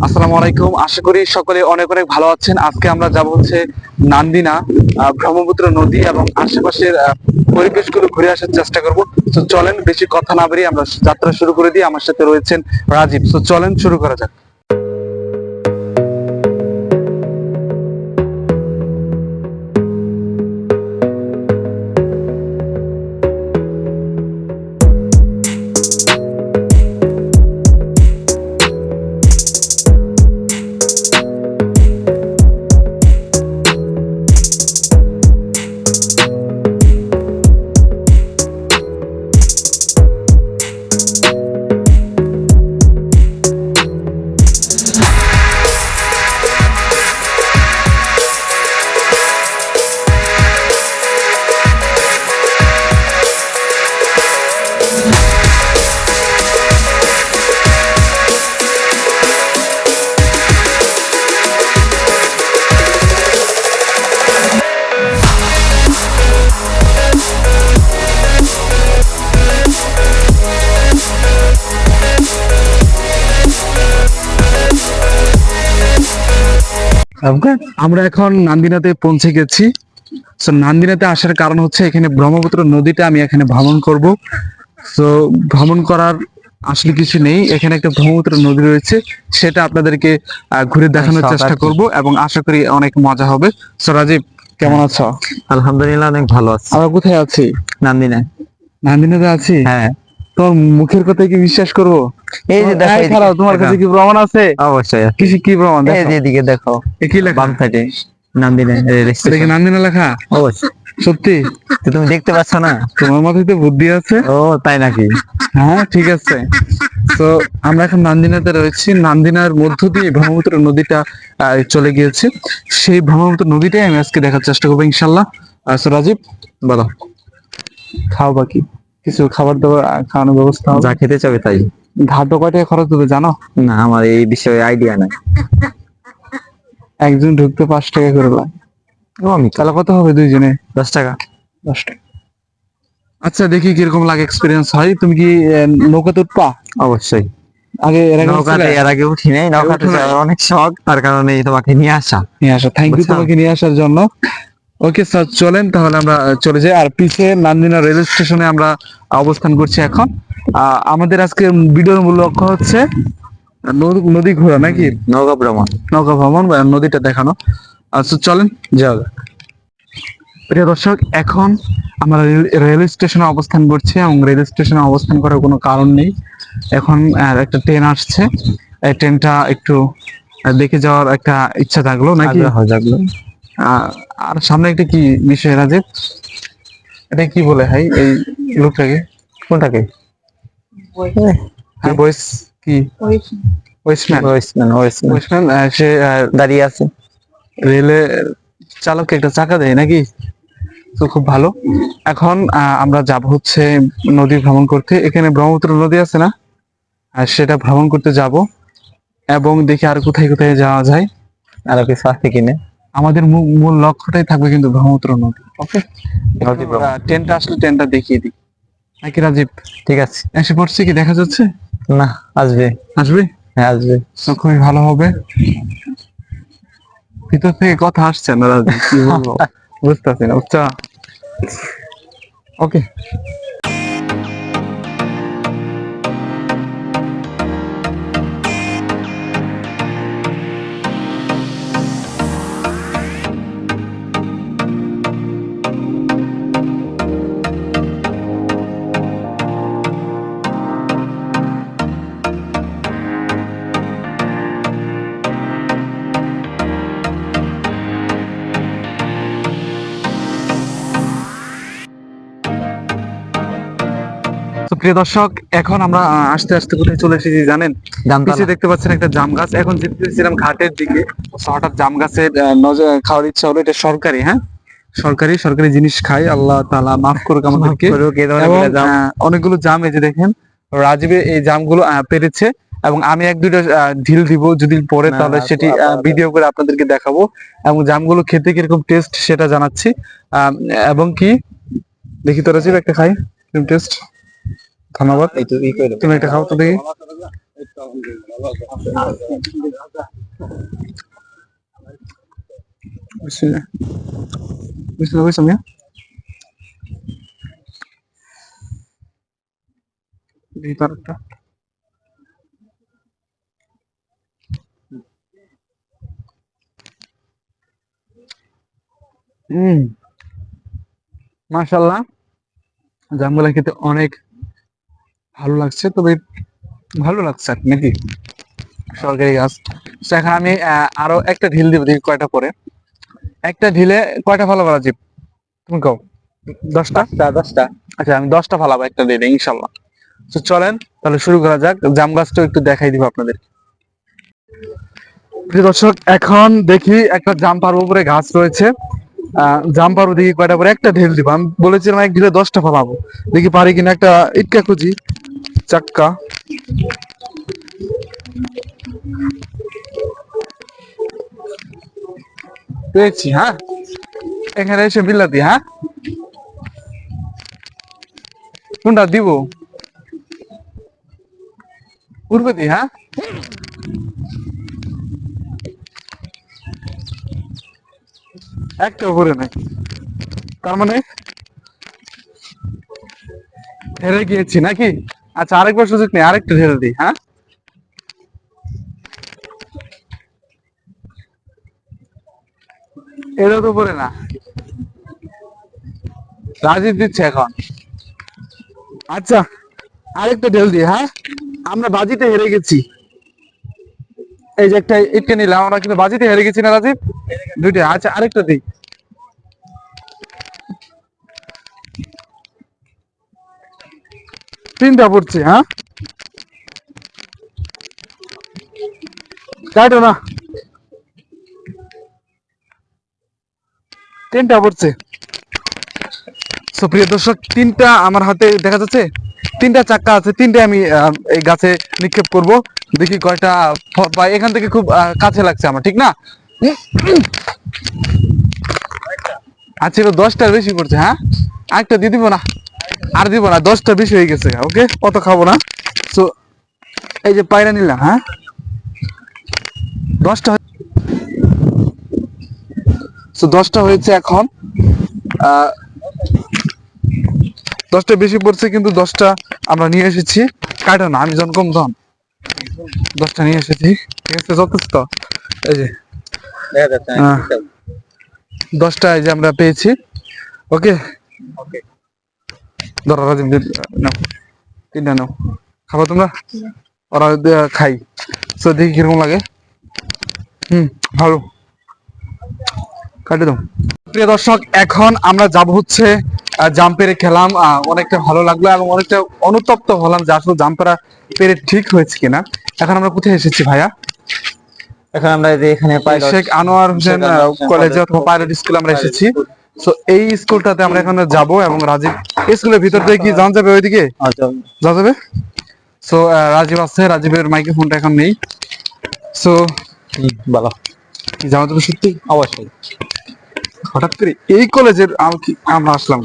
আসসালামু আলাইকুম। আশা করি সকলে অনেক অনেক ভালো আছেন। আজকে আমরা যাব হচ্ছে নান্দিনা ব্রহ্মপুত্র নদী এবং আশেপাশের আহ, পরিবেশগুলো ঘুরে আসার চেষ্টা করব। তো চলেন বেশি কথা না বেরিয়ে আমরা যাত্রা শুরু করে দিই। আমার সাথে রয়েছেন রাজীব। তো চলেন শুরু করা যাক। আমরা এখন নান্দিনাতে পৌঁছে গেছি। তো নান্দিনাতে আসার কারণ হচ্ছে এখানে ব্রহ্মপুত্র নদীটা আমি এখানে ভ্রমণ করব। তো ভ্রমণ করার আসলে কিছু নেই। এখানে একটা ব্রহ্মপুত্র নদী রয়েছে সেটা আপনাদেরকে ঘুরে দেখানোর চেষ্টা। করব এবং আশা করি অনেক মজা হবে। সো রাজীব কেমন আছো? আলহামদুলিল্লাহ অনেক ভালো আছে। আমরা কোথায় আছি? নান্দিনা নান্দিনাতে আছি? হ্যাঁ। তোর মুখের কথা কি বিশ্বাস করব? এই যে দেখো তোমার কাছে কি প্রমাণ আছে? অবশ্যই। কিছু কি প্রমাণ? এই দেখো। যে এদিকে দেখো। এ কি লেখা? বাম সাইডে নান্দিনা স্টেশন নান্দিনা লেখা? অবশ্যই। সত্যি? তুমি দেখতে পাচ্ছ না? তোমার মাথায় তো বুদ্ধি আছে। ও তাই নাকি? হ্যাঁ ঠিক আছে। তো আমরা এখন নান্দিনাতে রয়েছি। নান্দিনার মধ্য দিয়ে ব্রহ্মপুত্র নদীটা চলে গিয়েছে। সেই ব্রহ্মপুত্র নদীটাই আমি আজকে দেখার চেষ্টা করব ইনশাল্লাহ। রাজীব বলো। খাও বাকি। কিছু খাবার দাবার খাওয়ানোর ব্যবস্থা হবে? যা খেতে চাবে তাই। ঘাটো কয়টায় খরচ হবে জানো? না আমার এই বিষয়ে আইডিয়া নাই। একজন ঢুকতে পাঁচ টাকা করে লাগে ও আমি তাহলে কত হবে দুইজনে? দশ টাকা। দশ টাকা। আচ্ছা দেখি কীরকম লাগে এক্সপিরিয়েন্স হয়। তুমি কি নৌকাতে উঠপা অবশ্যই। আগে এর আগে নৌকাতে এর আগে উঠি নাই। নৌকাতে অনেক শখ তার কারণে তোমাকে নিয়ে আসা। নিয়ে আসা। থ্যাংক ইউ তোমাকে নিয়ে আসার জন্য। ওকে স্যার চলেন তাহলে আমরা চলে যাই। আর পিছে নান্দিনা রেল স্টেশনে আমরা অবস্থান করছি এখন। আমাদের আজকে ভিডিওর মূল লক্ষ্য হচ্ছে নদী ঘোরা নাকি? নৌকা ভ্রমণ। নৌকা ভ্রমণ বা নদীটা দেখানো। আচ্ছা চলেন যাওয়া প্রিয় দর্শক এখন আমরা রেল- স্টেশনে অবস্থান করছি এবং রেল স্টেশনে অবস্থান করার কোনো কারণ নেই। এখন একটা ট্রেন আসছে। এই ট্রেনটা একটু দেখে যাওয়ার একটা ইচ্ছা থাকল নাকি? জাগলো। আর সামনে একটা কি বিষয় রাজীব? এটা কি বলে ভাই এই লোকটাকে? কোনটাকে? হ্যাঁ বয়েস কি? ওয়েস্টম্যান ওয়েস্টম্যান ওয়েস্টম্যান ওয়েস্টম্যান সে দাঁড়িয়ে আছে। রেলে চালককে একটা চাকা দেয় নাকি? তো খুব ভালো। এখন আহ, আমরা যাব হচ্ছে নদী ভ্রমণ করতে। এখানে ব্রহ্মপুত্র নদী আছে না? আর সেটা ভ্রমণ করতে যাব। এবং দেখি আর কোথায় কোথায় যাওয়া যায়। আরও কিছু আছে কিনে। আমাদের মূল লক্ষ্যটাই থাকবে কিন্তু ব্রহ্মপুত্র নদী ওকে। ট্রেনটা আসলে ট্রেনটা দেখিয়ে দিই। নাকি রাজীব? ঠিক আছে। এসে পড়ছে কি দেখা যাচ্ছে? না আসবে। আসবে? হ্যাঁ আসবে। তো খুবই ভালো হবে। ভিতর থেকে কথা আসছে না রাজীব কি বলব? বুঝতেছি না ওকে প্রিয় দর্শক এখন আমরা আস্তে আস্তে কোথায় চলে এসেছি জানেন? পিছিয়ে দেখতে পাচ্ছেন একটা জাম গাছ। এখন যেতেছিলাম ঘাটের দিকে হঠাৎ জাম গাছের নজর খাওয়ার ইচ্ছা হলো এটা সরকারি হ্যাঁ? সরকারি সরকারি জিনিস খাই আল্লাহ তাআলা মাফ করুক আমাদেরকে। অনেকগুলো জাম এই যে দেখেন রাজীবে এই জামগুলো পেরেছে। এবং আমি এক দুইটা ঢিল দিব যদি পরে তাহলে সেটি ভিডিও করে আপনাদেরকে দেখাবো। এবং জামগুলো খেতে কীরকম টেস্ট সেটা জানাচ্ছি। আহ, এবং কি? দেখি তো রাজীব একটা খাই। টেস্ট ধন্যবাদ এই তো ই করে তুমি একটা খাও তো দেখি বিসমিল্লাহ বিসমিল্লাহ কইছো মিয়া ভিতরটা হুম মাশাল্লাহ জামগুলা খেতে অনেক ভালো লাগছে তবে ভালো লাগছে আর নাকি? সরকারি গাছ। তো এখন আমি আরও একটা ঢিল দিব দেখি কয়টা পরে একটা ঢিলে কয়টা ভালো করা জীব তুমি কও। দশটা? দশটা আচ্ছা আমি দশটা ফালাবো একটা দিলে ইনশাল্লাহ। তো চলেন তাহলে শুরু করা যাক। জাম গাছটা একটু দেখাই দিব আপনাদের প্রিয় দর্শক এখন দেখি একটা জাম পাড়ার উপরে গাছ রয়েছে। আহ, জাম পাড়বো দেখি কয়টা পরে একটা ঢিল দিব। আমি বলেছিলাম এক ঢিলে দশটা ফালাবো। দেখি পারি কিনা একটা ইটকা খুঁজি চাক্কা পেয়েছি হ্যাঁ এখানে এসে বিলাতি হ্যাঁ কোনটা দিব পূর্বে দি হ্যাঁ একটা উপরে নাই তার মানে হেরে গিয়েছি নাকি আচ্ছা আরেকবার সুযোগ নেই, আরেকটা ঢেলে দিই হ্যাঁ? এটা তো উপরে না। রাজীব দিচ্ছে এখন। আচ্ছা আরেকটা ঢেল দিই হ্যাঁ? আমরা বাজিতে হেরে গেছি। এই যে একটা ইটকে নিলাম, আমরা কিন্তু বাজিতে হেরে গেছি না রাজীব? দুইটা আচ্ছা আরেকটা দিই। তিনটা পড়ছে হ্যাঁ? কাটো না। তিনটা পড়ছে। সুপ্রিয় দর্শক, তিনটা আমার হাতে দেখা যাচ্ছে। তিনটা চাক্কা আছে, তিনটে আমি এই গাছে নিক্ষেপ করব। দেখি কয়টা পাই। এখান থেকে খুব কাছে লাগছে আমার, ঠিক না? আচ্ছা দশটার বেশি পড়ছে হ্যাঁ? আরেকটা দিয়ে দিব না? আর দিব না দশটা বেশি হয়ে গেছে ওকে? অত খাব না। তো এই যে পায়রা নিলাম হ্যাঁ? দশটা তো দশটা হয়েছে এখন। দশটা বেশি পড়ছে কিন্তু দশটা আমরা নিয়ে এসেছি। কাটো না আমি জন কম ধন। দশটা নিয়ে এসেছি ঠিক আছে যথেষ্ট। এই যে। দশটা এই যে আমরা পেয়েছি ওকে? ওকে ধরো নাও তিনটা নাও। খাব তোমরা? ওরা খাই। তো দেখি কীরকম লাগে। হুম ভালো। কাটে দাও। প্রিয় দর্শক এখন আমরা যাব হচ্ছে জাম পেরে খেলাম। আহ, অনেকটা ভালো লাগল এবং অনেকটা অনুতপ্ত হলাম যে আসলে জাম পেরা পেরে ঠিক হয়েছে কিনা। এখন আমরা কোথায় এসেছি ভাইয়া? এখন আমরা এখানে শেখ আনোয়ার হোসেন কলেজ অথবা পাইলট স্কুলে আমরা এসেছি। তো এই স্কুলটাতে আমরা এখানে যাব এবং রাজীব স্কুলের ভিতর দিয়ে কি জানা যাবে ওইদিকে? আচ্ছা। যাওয়া যাবে? সো রাজীব আছে রাজীবের মাইক্রোফোনটা ফোনটা এখন নেই। সো ভালো। কি জানা যাবে সত্যি? অবশ্যই। হঠাৎ করে এই কলেজের আমরা আসলাম।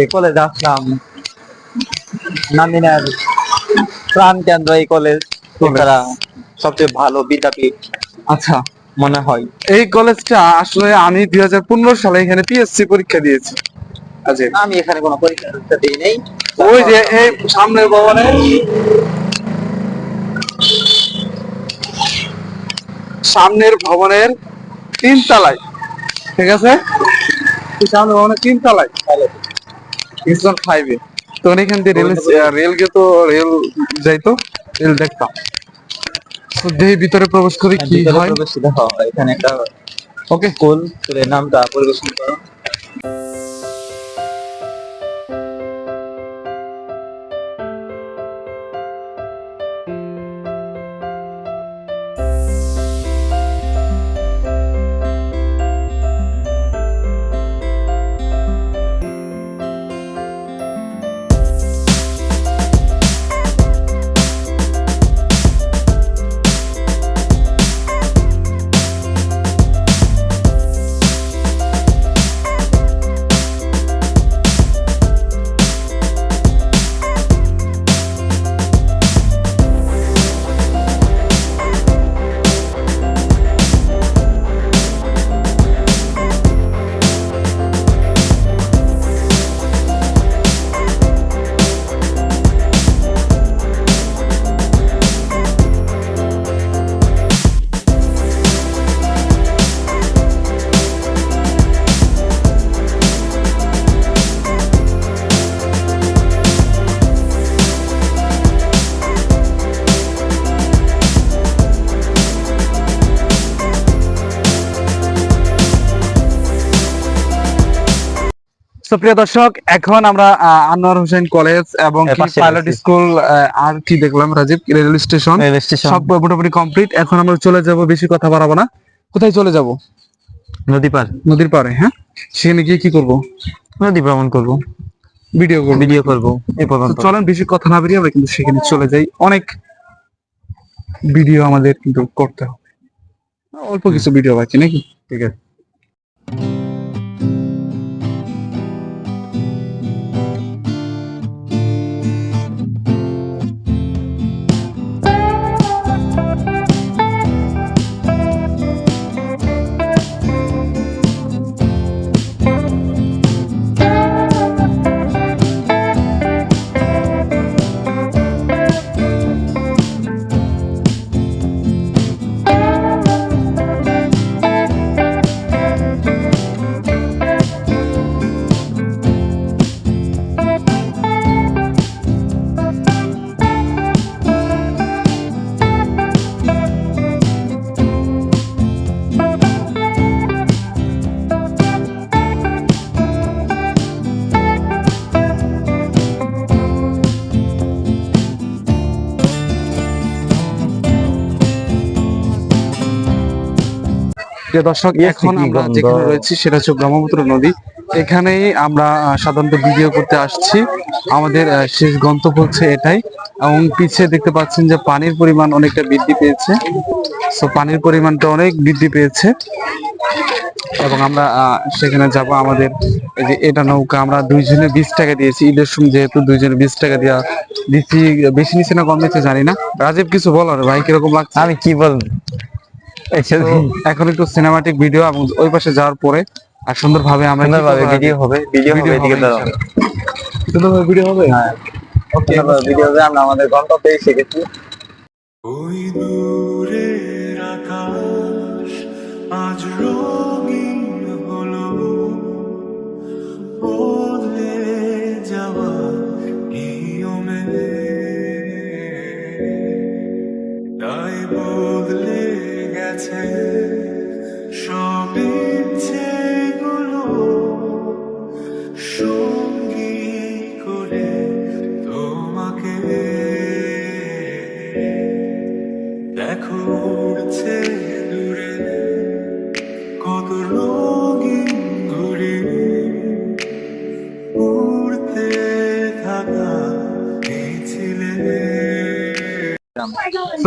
এই কলেজে আসলাম। নামিনার প্রাণ কেন্দ্র এই কলেজ সবচেয়ে ভালো বিদ্যাপীঠ। আচ্ছা। মনে হয়। এই কলেজটা আসলে আমি দুই হাজার পনেরো সালে এখানে পিএসসি পরীক্ষা দিয়েছি। আচ্ছা। আমি এখানে কোনো পরীক্ষা দিই নেই। ওই যে এই সামনের ভবনে। সামনের ভবনের তিন তলায় ঠিক আছে? সামনের ভবনের তিন তলায় ইসলাম ফাইভে তো এখান দিয়ে রেল রেল গেতো রেল যাইতো। রেল দেখতাম। তো দেখি ভিতরে প্রবেশ করি কি ভিতরে হয়? প্রবেশ দেখো এখানে একটা ওকে স্কুল স্কুলের নামটা পরিবেশন করো। তো প্রিয় দর্শক এখন আমরা আনোয়ার হোসেন কলেজ এবং পাইলট স্কুল আর কি দেখলাম রাজীব রেল স্টেশন? সব মোটামুটি কমপ্লিট এখন আমরা চলে যাব বেশি কথা বাড়াবো না। কোথায় চলে যাব? নদী পার। নদীর পাড়ে হ্যাঁ? সেখানে গিয়ে কি করব? নদী ভ্রমণ করব। ভিডিও করব। ভিডিও করব এই পর্যন্ত। চলেন বেশি কথা না বেরিয়ে আমরা কিন্তু সেখানে চলে যাই। অনেক ভিডিও আমাদের কিন্তু করতে হবে। অল্প কিছু ভিডিও বাকি নাকি? ঠিক আছে। প্রিয় দর্শক এখন আমরা যেখানে রয়েছি সেটা হচ্ছে ব্রহ্মপুত্র নদী। এখানেই আমরা সাধারণত ভিডিও করতে আসছি। আমাদের শেষ গন্তব্য হচ্ছে এটাই। এবং পিছিয়ে দেখতে পাচ্ছেন যে পানির পরিমাণ অনেকটা বৃদ্ধি পেয়েছে। তো পানির পরিমাণটা অনেক বৃদ্ধি পেয়েছে। এবং আমরা আহ, সেখানে যাব আমাদের এই যে এটা নৌকা। আমরা দুইজনে বিশ টাকা দিয়েছি। ঈদের সময় যেহেতু দুইজনে বিশ টাকা দেওয়া দিচ্ছি বেশি নিচ্ছে না কম নিচ্ছে জানি না। রাজীব কিছু বলার ভাই কীরকম লাগছে? আমি কি বলব? তো এখন একটু সিনেমাটিক ভিডিও এবং ওই পাশে যাওয়ার পরে আর সুন্দরভাবে আমরা কি সুন্দরভাবে ভিডিও হবে ভিডিও হবে এদিকে দাঁড়াও। সুন্দরভাবে ভিডিও হবে? হ্যাঁ। ভিডিও হবে আমরা আমাদের গন্তব্যে এসে গেছি। ওই দূরের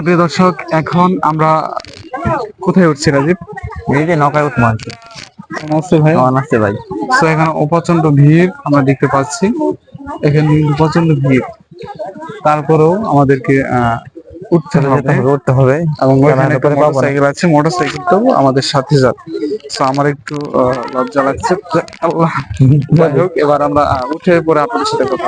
প্রিয় দর্শক এখন আমরা কোথায় উঠছি রাজীব? এই যে আর কি। নমস্তে ভাই। কেমন ভাই। তো এখানে প্রচণ্ড ভিড় আমরা দেখতে পাচ্ছি। এখানে প্রচণ্ড ভিড়। তারপরেও আমাদেরকে আহ, উঠতে হবে। উঠতে হবে। এবং মোটরসাইকেল আছে মোটরসাইকেলটাও আমাদের সাথে যাবে। তো আমার একটু লজ্জা লাগছে। আল্লাহ। যাই হোক এবার আমরা উঠে পরে আপনাদের সাথে কথা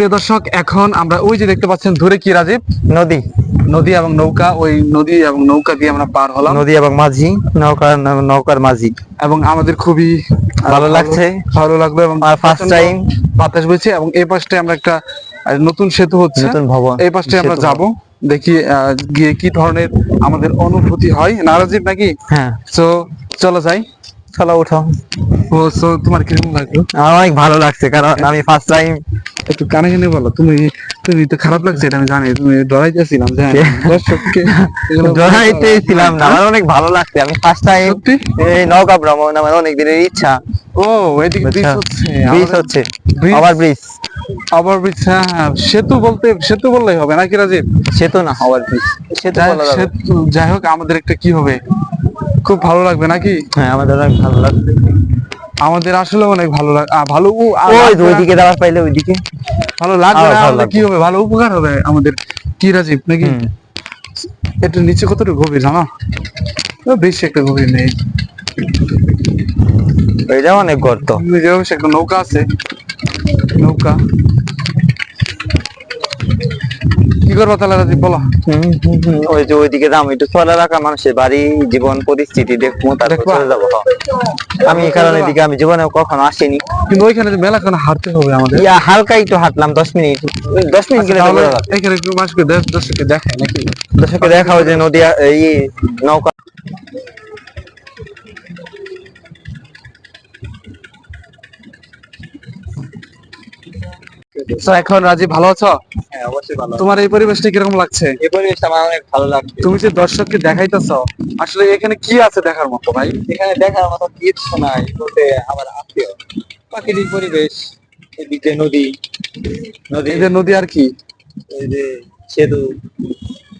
প্রিয় দর্শক এখন আমরা ওই যে দেখতে পাচ্ছেন দূরে কি রাজীব? নদী। নদী এবং নৌকা ওই নদী এবং নৌকা দিয়ে আমরা পার হলাম। নদী এবং মাঝি নৌকার নৌকার মাঝি। এবং আমাদের খুবই ভালো লাগছে। ভালো লাগল এবং প্রচণ্ড time। বাতাস বইছে এবং এই পাশে আমরা একটা নতুন সেতু হচ্ছে। নতুন ভবন এই পাশে আমরা যাব দেখি গিয়ে কি ধরনের আমাদের অনুভূতি হয়। নারাজিব নাকি? হ্যাঁ। তো চলো যাই। চলো উঠো ও সো তোমার কীরকম লাগল? আমার অনেক ভালো লাগছে কারণ আমি ফার্স্ট টাইম একটু কানে কানে বলো তুমি তুমি তো খারাপ লাগছে এটা আমি জানি তুমি ডরাইতেছিলাম জানি দর্শককে এগুলো ডরাইতে ছিলাম না আমার অনেক ভালো লাগছে আমি ফার্স্ট টাইম এই নৌকা ভ্রমণ আমার অনেক দিনের ইচ্ছা। ও এদিকে ব্রিজ বুঝছ? হচ্ছে ব্রিজ হচ্ছে? আবার ব্রিজ আবার ব্রিজ হ্যাঁ হ্যাঁ সেতু বলতে সেতু বললেই হবে নাকি রাজীব? সেতু না আবার ব্রিজ। সেতু- যাই হোক আমাদের একটা কি হবে? খুব ভালো লাগবে নাকি? হ্যাঁ আমাদের অনেক ভালো লাগবে। আমাদের আসলে অনেক ভালো লাগ ভালো ওই ওইদিকে যাওয়ার পাইলে ওইদিকে। ভালো লাগবে না? কি হবে? ভালো উপকার হবে আমাদের। কি রাজীব নাকি। একটু নিচে কতটুকু গভীর জানো? বেশি একটা গভীর নেই। ওইটা অনেক গর্ত। একটা নৌকা আছে। নৌকা। কি করব তাহলে রাজীব বলো? ওই যে ওইদিকে যাম একটু চলে রাখা মানুষের বাড়ি জীবন পরিস্থিতি দেখব তারপর? চলে যাব। আমি এই কারণে এদিকে আমি জীবনে কখনো আসিনি। কিন্তু ওইখানে মেলাখানে হাঁটতে হবে আমাদের। ইয়া হালকা একটু হাঁটলাম দশ মিনিট। দশ মিনিট গেলে যাবে। এখানে একটু মানুষকে দেখ দর্শককে দেখায় নাকি? দর্শককে দেখাও যে নদী এই নৌকা তো এখন রাজীব ভালো আছো? হ্যাঁ অবশ্যই ভালো তোমার এই পরিবেশটা কীরকম লাগছে? এই পরিবেশটা আমার অনেক ভালো লাগছে। তুমি যে দর্শককে দেখাইতেছো আসলে এখানে কি আছে দেখার মতো ভাই? এখানে দেখার মতো কিছু নাই বলতে আমার আত্মীয়। প্রাকৃতিক পরিবেশ এদিকে নদী নদী। এই যে নদী আর কি? এই যে সেতু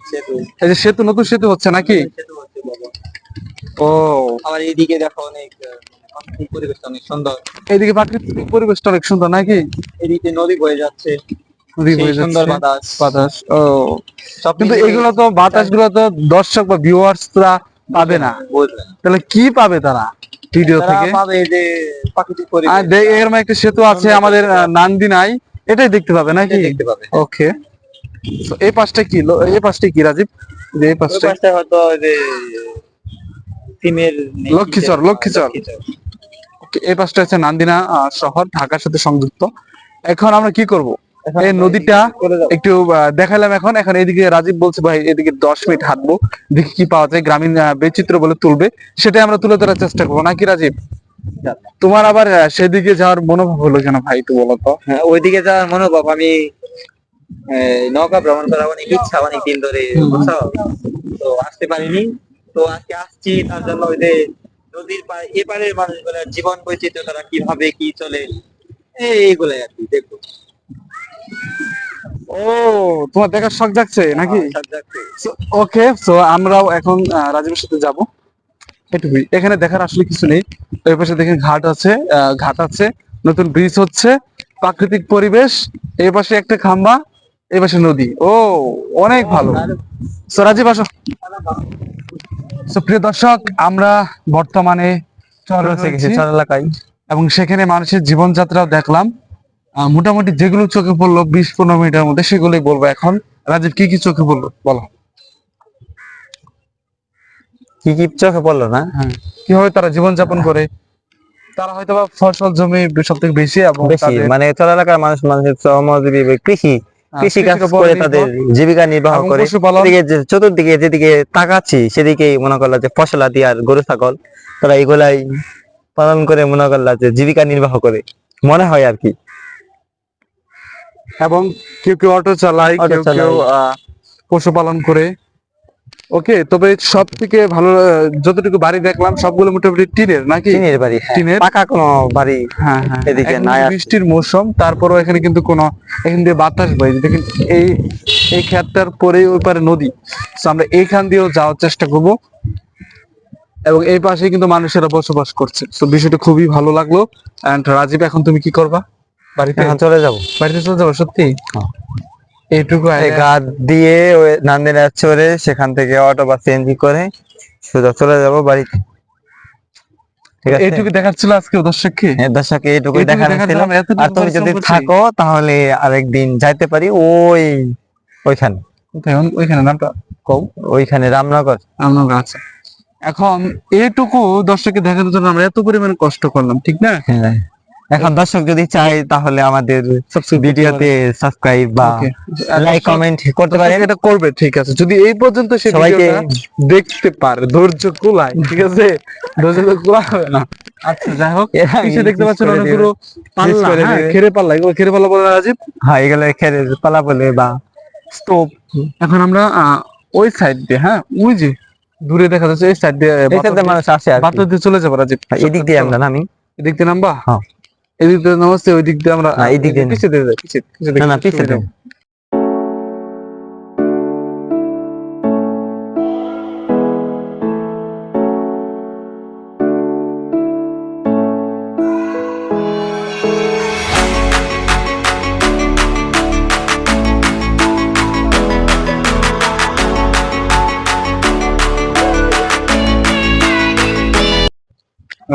সেতু। এই যে সেতু নতুন সেতু হচ্ছে নাকি? সেতু হচ্ছে বড়। ও। আবার এইদিকে দেখো অনেক পরিবেশটা অনেক সুন্দর। এইদিকে প্রাকৃতিক পরিবেশটা অনেক সুন্দর নাকি? এদিকে নদী বয়ে যাচ্ছে নদী সুন্দর বাতাস। বাতাস ও। সব কিন্তু এগুলো তো বাতাসগুলো তো দর্শক বা ভিউয়ার্সরা পাবে না। তাহলে কি পাবে তারা ভিডিও থেকে? পাবে যে প্রাকৃতিক পরিবেশ। এরকম একটা সেতু আছে আমাদের নান্দিনাই এটাই দেখতে পাবে নাকি? দেখতে পাবে। ওকে। এই পাশটা কি? এই পাশটা কি রাজীব? যে এই ওই পাশটা? পাশটা হয়তো যে সিমের লক্ষ্মীচর, লক্ষ্মীচর। এই পাশটা হচ্ছে নান্দিনা শহর ঢাকার সাথে সংযুক্ত। এখন আমরা কি করব? এই নদীটা। একটু দেখালাম এখন। এখন এদিকে রাজীব বলছে ভাই এদিকে দশ মিনিট হাঁটবো দেখি কি পাওয়া যায় গ্রামীণ আহ, বৈচিত্র্য বলে তুলবে। সেটাই আমরা তুলে ধরার চেষ্টা করব নাকি রাজীব? তোমার আবার সেদিকে যাওয়ার মনোভাব হলো কেন ভাই একটু বলো তো? হ্যাঁ ওইদিকে যাওয়ার মনোভাব আমি নৌকা ভ্রমণ করার অনেক ইচ্ছা অনেক দিন ধরে তো আসতে পারিনি। তো আজকে আসছি তার জন্য ওই যে নদীর এপারের মানুষগুলোর জীবন বৈচিত্র্য তারা কীভাবে কি চলে এই এইগুলাই আর কি দেখব ও তোমার দেখার শখ যাচ্ছে নাকি? ওকে সো আমরাও এখন রাজীবের সাথে যাব। এটুকুই। এখানে দেখার আসলে কিছু নেই। ওই পাশে দেখেন ঘাট আছে ঘাট আছে নতুন ব্রিজ হচ্ছে প্রাকৃতিক পরিবেশ এই পাশে একটা খাম্বা এই পাশে নদী। ও অনেক ভালো। সো রাজীব আসো। প্রিয় দর্শক আমরা বর্তমানে চর রয়েছে চর এলাকায় এবং সেখানে মানুষের জীবনযাত্রাও দেখলাম। মোটামুটি যেগুলো চোখে পড়ল বিশ পনেরো মিনিটের মধ্যে সেগুলোই বলব এখন। রাজীব কি কি চোখে পড়ল? বলো। কি কি চোখে পড়ল না? হ্যাঁ কীভাবে তারা জীবনযাপন করে? তারা হয়তো বা ফসল জমি সব থেকে বেশি এবং বেশি মানে চর এলাকার মানুষ মানুষের শ্রমজীবী কৃষি। কৃষি কাজ করে তাদের জীবিকা নির্বাহ করে। চতুর্দিকে যেদিকে তাকাচ্ছি সেদিকে মনে করলা যে ফসলাদি আর গরু ছাগল তারা এগুলাই পালন করে মনে করলা যে জীবিকা নির্বাহ করে। মনে হয় আর কি। এবং কেউ কেউ অটো চালায় কেউ কেউ পশুপালন করে। ওকে তবে সব থেকে ভালো যতটুকু বাড়ি দেখলাম সবগুলো মোটামুটি টিনের নাকি? টিনের বাড়ি হ্যাঁ। টিনের? পাকা কোনো বাড়ি হ্যাঁ হ্যাঁ। এদিকে নাই বৃষ্টির মৌসুম তারপরও এখানে কিন্তু কোনো এখান দিয়ে বাতাস বয় দেখেন এই এই ক্ষেতটার পরেই ওই পারে নদী। তো আমরা এইখান দিয়েও যাওয়ার চেষ্টা করব। এবং এই পাশে কিন্তু মানুষেরা বসবাস করছে। তো বিষয়টা খুবই ভালো লাগল। এন্ড রাজীব এখন তুমি কি করবা? বাড়িতে? চলে যাব। বাড়িতে চলে যাব সত্যি? হ্যাঁ। এইটুকু এই গা দিয়ে ওই নান্দিনা চড়ে সেখান থেকে অটো বা সিএনজি করে সোজা চলে যাব বাড়িতে ঠিক আছে? এইটুকু দেখাচ্ছিল আজকে দর্শককে? হ্যাঁ দর্শক এইটুকুই এইটুকু দেখার ছিল। এতটুকু আর তুমি যদি থাকো তাহলে আরেকদিন যাইতে পারি ওই ওইখানে। ওইখানে নামটা কও। ওইখানে রামনগর। রামনগর আচ্ছা। এখন এইটুকু দর্শককে দেখানোর জন্য আমরা এত পরিমাণ কষ্ট করলাম ঠিক না? হ্যাঁ। এখন দর্শক যদি চাই তাহলে আমাদের ভিডিওতে সাবস্ক্রাইব বা লাইক কমেন্ট করতে পারেন এটা করবে ঠিক আছে। যদি এই পর্যন্ত সে সবাইকে দেখতে পারে ধৈর্য কুলায় ঠিক আছে? ধৈর্য তো কুলাবে না। আচ্ছা যাই হোক। এরা দেখতে পাচ্ছেন অনেকগুলো পাল্লা হ্যাঁ, খেরে পাল্লা এগুলো খেরে পাল্লা বলে রাজীব? হ্যাঁ এগুলো খেলে পালা বলে বা স্টোভ এখন আমরা ওই সাইড দিয়ে হ্যাঁ ওই যে দূরে দেখা যাচ্ছে এই সাইড দিয়ে মানুষ আসে। বাতাস দিয়ে চলে যাব রাজীব। এদিক দিয়ে আমরা নামি। এদিক দিয়ে নামবা? হ্যাঁ। এদিক দিয়ে ওই দিক দিয়ে আমরা না, এই দিক দিয়ে। পিছিয়ে দিয়ে পিছিয়ে না না পিছিয়ে।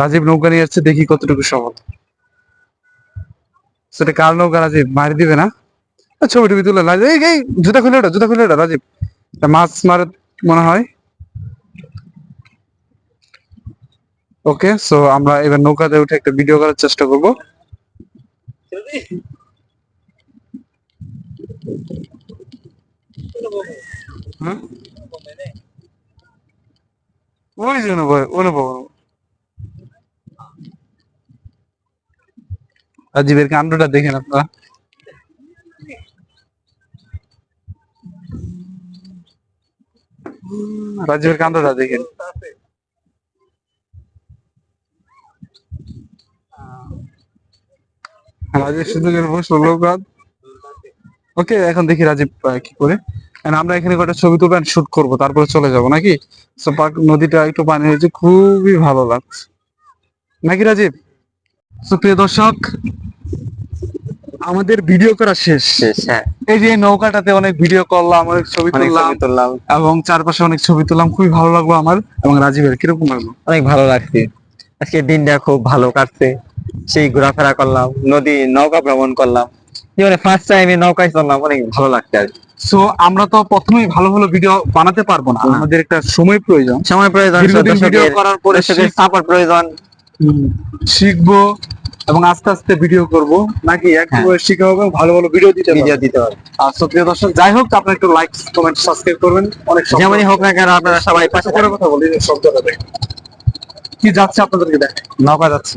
রাজীব নৌকা নিয়ে যাচ্ছে দেখি কতটুকু সফল সেটা কার নৌকা রাজীব? মারি দিবে না? ছবি টবি তুলে রাজীব এই জুতা খুলে ওটা জুতা খুলে ওটা রাজীব। মাছ মারে, মনে হয়। ওকে সো আমরা এবার নৌকাতে উঠে একটা ভিডিও করার চেষ্টা করব। হুম? ওই যে অনুভব অনুভব। রাজীবের কাণ্ডটা দেখেন আপনারা। রাজীবের কাণ্ডটা দেখেন। রাজীব করে বসল লোক ওকে, এখন দেখি রাজীব কি করে। আমরা এখানে কটা ছবি তুলবেন শুট করব, তারপরে চলে যাব, নাকি? নদীটা একটু পানি হয়েছে, খুবই ভালো লাগছে। নাকি রাজীব? So, প্রিয় দর্শক আমাদের ভিডিও করা শেষ। শেষ, হ্যাঁ। এই যে নৌকাটাতে অনেক ভিডিও করলাম অনেক ছবি তুললাম এবং চারপাশে অনেক ছবি তুললাম। খুবই ভালো লাগল আমার এবং রাজীবের কীরকম লাগল? অনেক ভালো লাগছে। আজকে দিনটা খুব ভালো কাটছে। সেই ঘোরাফেরা করলাম নদী নৌকা ভ্রমণ করলাম। জীবনে ফার্স্ট টাইম নৌকায় চললাম অনেক ভালো লাগছে আর। সো আমরা তো প্রথমেই ভালো ভালো ভিডিও বানাতে পারব না। না। আমাদের একটা সময় প্রয়োজন। সময় প্রয়োজন ভিডিও করার পরে সাপোর্ট প্রয়োজন। শিখব এবং আস্তে আস্তে ভিডিও করব। নাকি একবারে শিখা হবে ভালো ভালো ভিডিও দিতে হবে। ভিডিও দিতে হবে। আর সো প্রিয় দর্শক যাই হোক আপনারা একটু লাইক কমেন্ট সাবস্ক্রাইব করবেন। অনেক যেমনই হোক না কেন আপনারা সবাই পাশে করে কথা বলি শব্দটা দেখেন। কি যাচ্ছে আপনাদেরকে দেখ? নৌকা যাচ্ছে।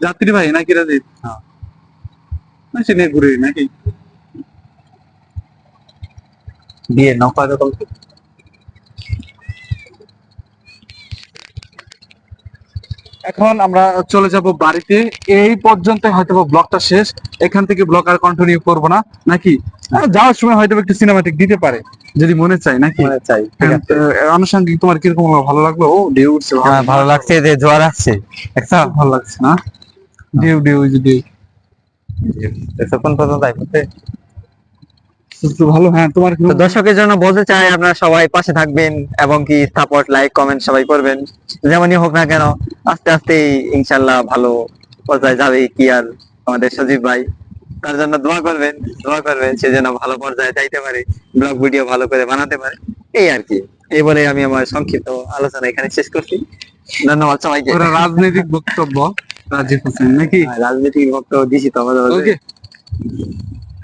যাত্রী ভাই নাকি রাজীব? হ্যাঁ। না সে নিয়ে ঘুরে নাকি? দিয়ে নৌকা যখন এখন আমরা চলে যাব বাড়িতে। এই পর্যন্ত হয়তো ব্লগটা শেষ। এখান থেকে ব্লগ আর কন্টিনিউ করব না। নাকি? যাওয়ার সময় হয়তো একটু সিনেমাটিক দিতে পারে যদি মনে চাই নাকি? মনে চাই আনুষঙ্গিক তোমার কীরকম? ভালো লাগল? ও ঢেউ উঠছে হ্যাঁ, ভালো লাগছে যে জোয়ার আসছে। একটা ভালো লাগছে না? ঢেউ ঢেউ ওই যে ঢেউ। কোন পর্যন্ত আইপতে একটু ভালো হ্যাঁ তোমার দর্শকের জন্য বলতে চাই আপনারা সবাই পাশে থাকবেন এবং কি সাপোর্ট লাইক কমেন্ট সবাই করবেন। যেমনই হোক না কেন আস্তে আস্তে ইনশাল্লাহ ভালো পর্যায়ে যাবে কি আর আমাদের সজীব ভাই। তার জন্য দোয়া করবেন দোয়া করবেন সে যেন ভালো পর্যায়ে যাইতে পারে ব্লগ ভিডিও ভালো করে বানাতে পারে। এই আর কি। এই বলে আমি আমার সংক্ষিপ্ত আলোচনা এখানে শেষ করছি। ধন্যবাদ সবাইকে। রাজনৈতিক বক্তব্য রাজীব হোসেন নাকি? হ্যাঁ, রাজনৈতিক বক্তব্য দিছি তো আমাদের ওকে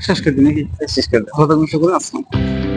শেষ করে দিই নাকি? শেষ করে থাকবেন সকলে আসসালাম